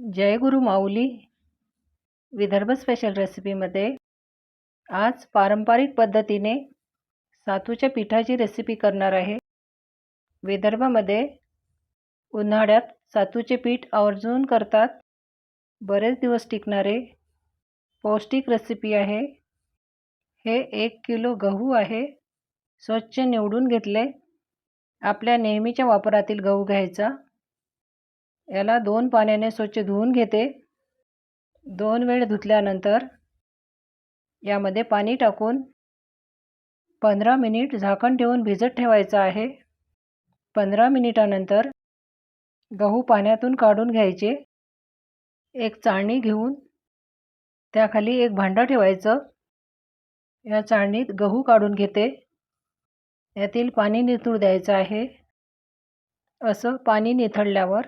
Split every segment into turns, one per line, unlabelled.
जय गुरु माऊली. Vidarbha special रेसिपीमध्ये आज पारंपरिक पद्धतीने सातूच्या पिठाची रेसिपी करणार आहे. विदर्भामध्ये उन्हाळ्यात सातूचे पीठ आवर्जून करतात. बरेच दिवस टिकणारे पौष्टिक रेसिपी आहे. हे एक किलो गहू आहे. स्वच्छ निवडून घेतले. आपल्या नेहमीच्या वापरातील गहू घ्यायचा. याला दोन पाण्याने स्वच्छ धुवून घेते. दोन वेळ धुतल्यानंतर यामध्ये पाणी टाकून पंधरा मिनिट झाकण ठेवून भिजत ठेवायचं आहे. पंधरा मिनिटानंतर गहू पाण्यातून काढून घ्यायचे. एक चाळणी घेऊन त्याखाली एक भांडं ठेवायचं. या चाळणीत गहू काढून घेते. यातील पाणी निथळू द्यायचं आहे. असं पाणी निथळल्यावर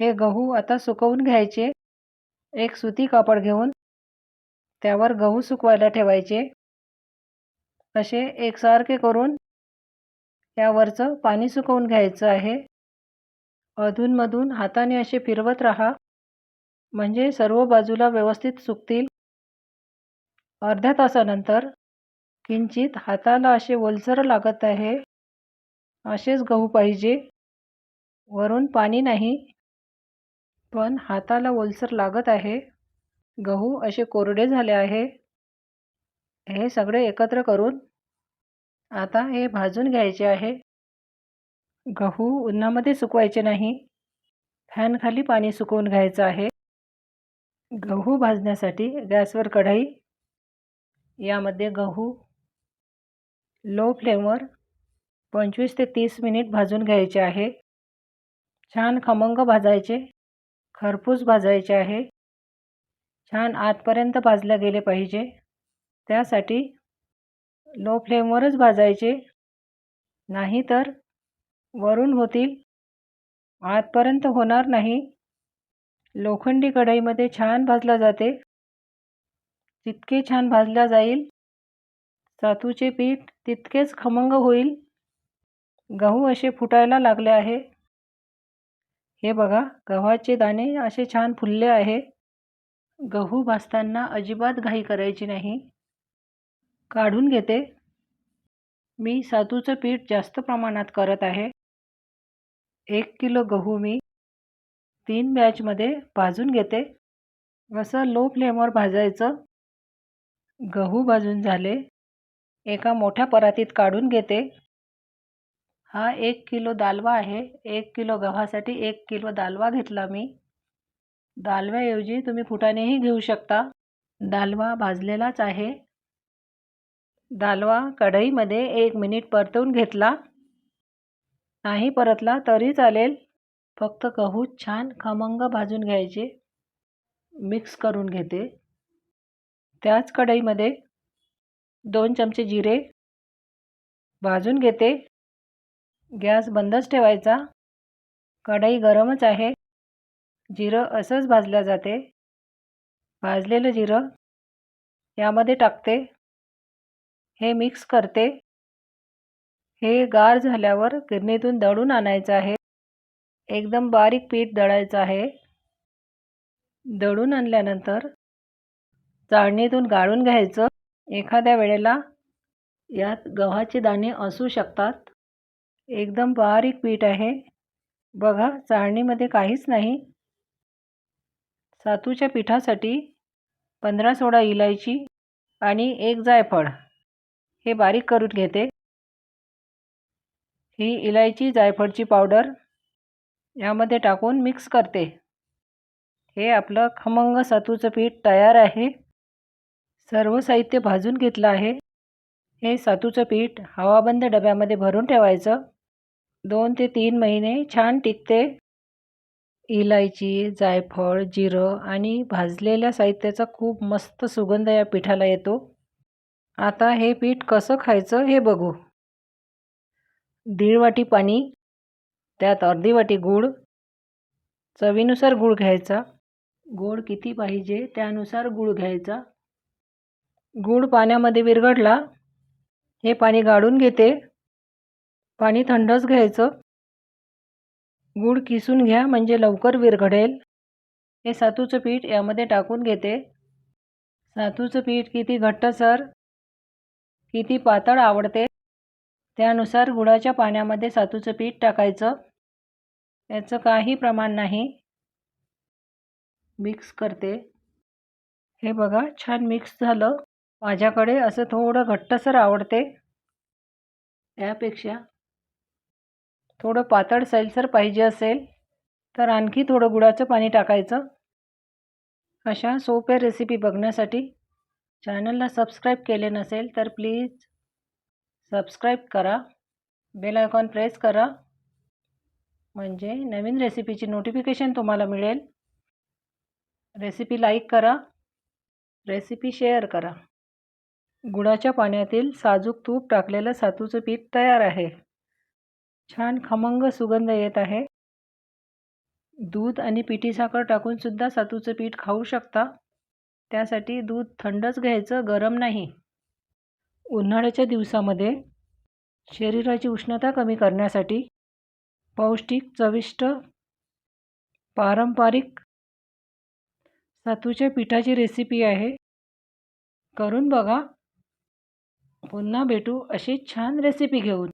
हे गहू आता सुकवून घ्यायचे. एक सुती कापड घेऊन त्यावर गहू सुकवायला ठेवायचे. असे एकसारखे करून यावरचं पाणी सुकवून घ्यायचं आहे. अधूनमधून हाताने असे फिरवत राहा. म्हणजे सर्व बाजूला व्यवस्थित सुकतील. अर्ध्या तासानंतर किंचित हाताला असे ओलसर लागत आहे. असेच गहू पाहिजे. वरून पाणी नाही. पण हाताला ओलसर लागत आहे. गहू असे कोरडे झाले आहे. हे सगळे एकत्र करून आता हे भाजून घ्यायचे आहे. गहू उन्हामध्ये सुकवायचे नाही. फॅनखाली पाणी सुकवून घ्यायचं आहे. गहू भाजण्यासाठी गॅसवर कढई यामध्ये गहू लो फ्लेमवर पंचवीस ते तीस मिनिट भाजून घ्यायचे आहे. छान खमंग भाजायचे. खरपूस भाजायचे आहे. छान आतपर्यंत भाजले गेले पाहिजे. त्यासाठी लो फ्लेमवरच भाजायचे. नाही तर वरून होतील. आतपर्यंत होणार नाही. लोखंडी कढईमध्ये छान भाजला जाते. जितके छान भाजला जाईल सातूचे पीठ तितकेच खमंग होईल. गहू असे फुटायला लागले आहे. हे बघा गव्हाचे दाणे असे छान फुलले आहे. गहू भाजताना अजिबात घाई करायची नाही. काढून घेते. मी सातूचं पीठ जास्त प्रमाणात करत आहे. एक किलो गहू मी तीन बॅचमध्ये भाजून घेते. असं लो फ्लेमवर भाजायचं. गहू भाजून झाले. एका मोठ्या परातीत काढून घेते. हा एक किलो दालवा आहे. एक किलो गव्हासाठी एक किलो दालवा घेतला मी. दालव्याऐवजी तुम्ही फुटानेही घेऊ शकता. दालवा भाजलेलाच आहे. दालवा कढईमध्ये एक मिनिट परतवून घेतला. नाही परतला तरी चालेल. फक्त गहू छान खमंग भाजून घ्यायचे. मिक्स करून घेते. त्याच कढईमध्ये दोन चमचे जिरे भाजून घेते. गॅस बंदच ठेवायचा. कढई गरमच आहे. जिरं असंच भाजलं जाते. भाजलेलं जिरं यामध्ये टाकते. हे मिक्स करते. हे गार झाल्यावर गिरणीतून दळून आणायचं आहे. एकदम बारीक पीठ दळायचं आहे. दळून आणल्यानंतर चाळणीतून गाळून घ्यायचं. एखाद्या वेळेला यात गव्हाचे दाणे असू शकतात. एकदम बारीक पीठ आहे. बघा चाळणीमध्ये काहीच नाही. सातूच्या पिठासाठी पंधरा सोळा इलायची आणि एक जायफळ. हे बारीक करून घेते. ही इलायची जायफळची पावडर यामध्ये टाकून मिक्स करते. हे आपलं खमंग सातूचं पीठ तयार आहे. सर्व साहित्य भाजून घेतलं आहे. हे सातूचं पीठ हवाबंद डब्यामध्ये भरून ठेवायचं. दोन ते तीन महिने छान टिकते. इलायची जायफळ जिरं आणि भाजलेल्या साहित्याचा खूप मस्त सुगंध या पिठाला येतो. आता हे पीठ कसं खायचं हे बघू. दीड वाटी पाणी त्यात अर्धी वाटी गूळ चवीनुसार गूळ घ्यायचा. गोड किती पाहिजे त्यानुसार गूळ घ्यायचा. गूळ पाण्यामध्ये विरघडला हे पाणी गाळून घेते. पाणी थंडच घ्यायचं. गूळ किसून घ्या म्हणजे लवकर विरघडेल हे सातूचं पीठ यामध्ये टाकून घेते. सातूचं पीठ किती घट्टसर किती पातळ आवडते? त्यानुसार गुळाच्या पाण्यामध्ये सातूचं पीठ टाकायचं. याचं काही प्रमाण नाही. मिक्स करते. हे बघा छान मिक्स झालं. माझ्याकडे असं थोडं घट्टसर आवडते. यापेक्षा थोडं पातळ सैलसर पाहिजे असेल तर आणखी थोडं गुळाचं पाणी टाकायचं. अशा सोप्या रेसिपी बघण्यासाठी चॅनलला सबस्क्राईब केले नसेल तर प्लीज सबस्क्राईब करा. बेल आयकॉन प्रेस करा. म्हणजे नवीन रेसिपीची नोटिफिकेशन तुम्हाला मिळेल. रेसिपी लाईक करा. रेसिपी शेअर करा. गुळाच्या पाण्यातील साजूक तूप टाकलेलं सातूचं पीठ तयार आहे. छान खमंग सुगंध येत आहे. दूध आणि पिठी साखर टाकून सुद्धा सातूचं पीठ खाऊ शकता. त्यासाठी दूध थंडच घ्यायचं गरम नाही. उन्हाळ्याच्या दिवसामध्ये शरीराची उष्णता कमी करण्यासाठी पौष्टिक चविष्ट पारंपरिक सातूच्या पिठाची रेसिपी आहे. करून बघा. पुन्हा भेटू अशी छान रेसिपी घेऊन.